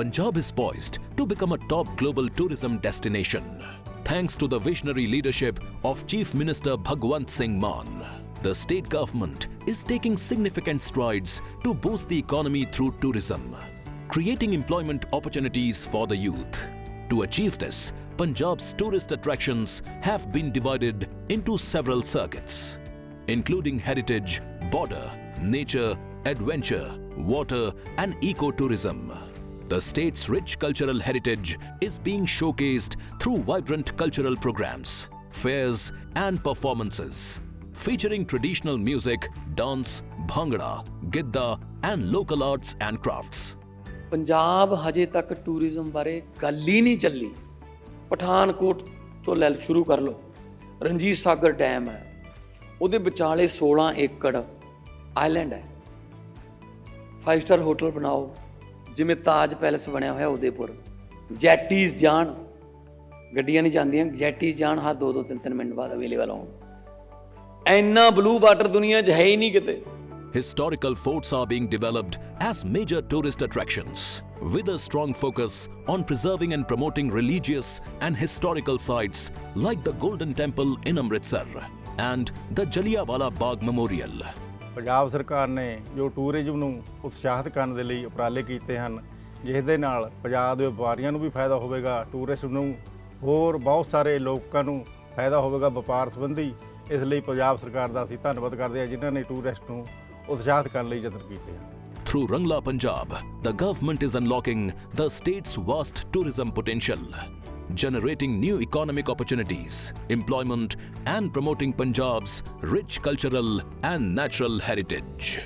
Punjab is poised to become a top global tourism destination, thanks to the visionary leadership of Chief Minister Bhagwant Singh Mann. The state government is taking significant strides to boost the economy through tourism, creating employment opportunities for the youth. To achieve this, Punjab's tourist attractions have been divided into several circuits, including heritage, border, nature, adventure, water and ecotourism. The state's rich cultural heritage is being showcased through vibrant cultural programs, fairs, and performances. Featuring traditional music, dance, bhangra, gidda, and local arts and crafts. Punjab ਹਜੇ ਤੱਕ tourism ਬਾਰੇ ਗੱਲ ਹੀ ਨਹੀਂ ਚੱਲੀ ਪਠਾਨਕੋਟ ਤੋਂ ਲੈ ਸ਼ੁਰੂ ਕਰ ਲੋ ਰਣਜੀਤ ਸਾਗਰ ਡੈਮ ਹੈ ਉਹਦੇ ਵਿਚਾਲੇ 16 ਏਕੜ ਆਈਲੈਂਡ ਹੈ 5 ਸਟਾਰ ਹੋਟਲ ਬਣਾਓ ਜਿਵੇਂ ਤਾਜ ਪੈਲਸ ਬਣਿਆ ਹੋਇਆ ਉਦੇਪੁਰ ਜੈਟੀਜ਼ ਜਾਣ ਗੱਡੀਆਂ ਨਹੀਂ ਜਾਂਦੀਆਂ ਜੈਟੀਜ਼ ਜਾਣ ਹਾ 2 2 3 3 ਮਿੰਟ ਬਾਅਦ ਅਵੇਲੇਬਲ ਹੋਣ ਐਨਾ ਬਲੂ ਵਾਟਰ ਦੁਨੀਆ 'ਚ ਹੈ ਹੀ ਨਹੀਂ ਕਿਤੇ historical forts are being developed as major tourist attractions with a strong focus on preserving and promoting religious and historical sites like the Golden Temple in Amritsar and the Jallianwala Bagh memorial Punjab ਸਰਕਾਰ ਨੇ ਜੋ tourism ਨੂੰ ਉਤਸ਼ਾਹਿਤ ਕਰਨ ਦੇ ਲਈ ਉਪਰਾਲੇ ਕੀਤੇ ਹਨ ਜਿਸ ਦੇ ਨਾਲ ਪੰਜਾਬ ਦੇ ਵਪਾਰੀਆਂ ਨੂੰ ਵੀ ਫਾਇਦਾ ਹੋਵੇਗਾ ਟੂਰਿਸਟ ਨੂੰ ਹੋਰ ਬਹੁਤ ਸਾਰੇ ਲੋਕਾਂ ਨੂੰ ਫਾਇਦਾ ਹੋਵੇਗਾ ਵਪਾਰ ਸੰਬੰਧੀ ਇਸ ਲਈ ਪੰਜਾਬ ਸਰਕਾਰ ਦਾ ਅਸੀਂ ਧੰਨਵਾਦ ਕਰਦੇ ਹਾਂ ਜਿਨ੍ਹਾਂ ਨੇ ਟੂਰਿਸਟ ਨੂੰ ਉਤਸ਼ਾਹਿਤ ਕਰਨ ਲਈ ਯਤਨ ਕੀਤੇ ਹਨ through Rangla Punjab the government is unlocking the state's vast tourism potential generating new economic opportunities, employment and promoting Punjab's rich cultural and natural heritage.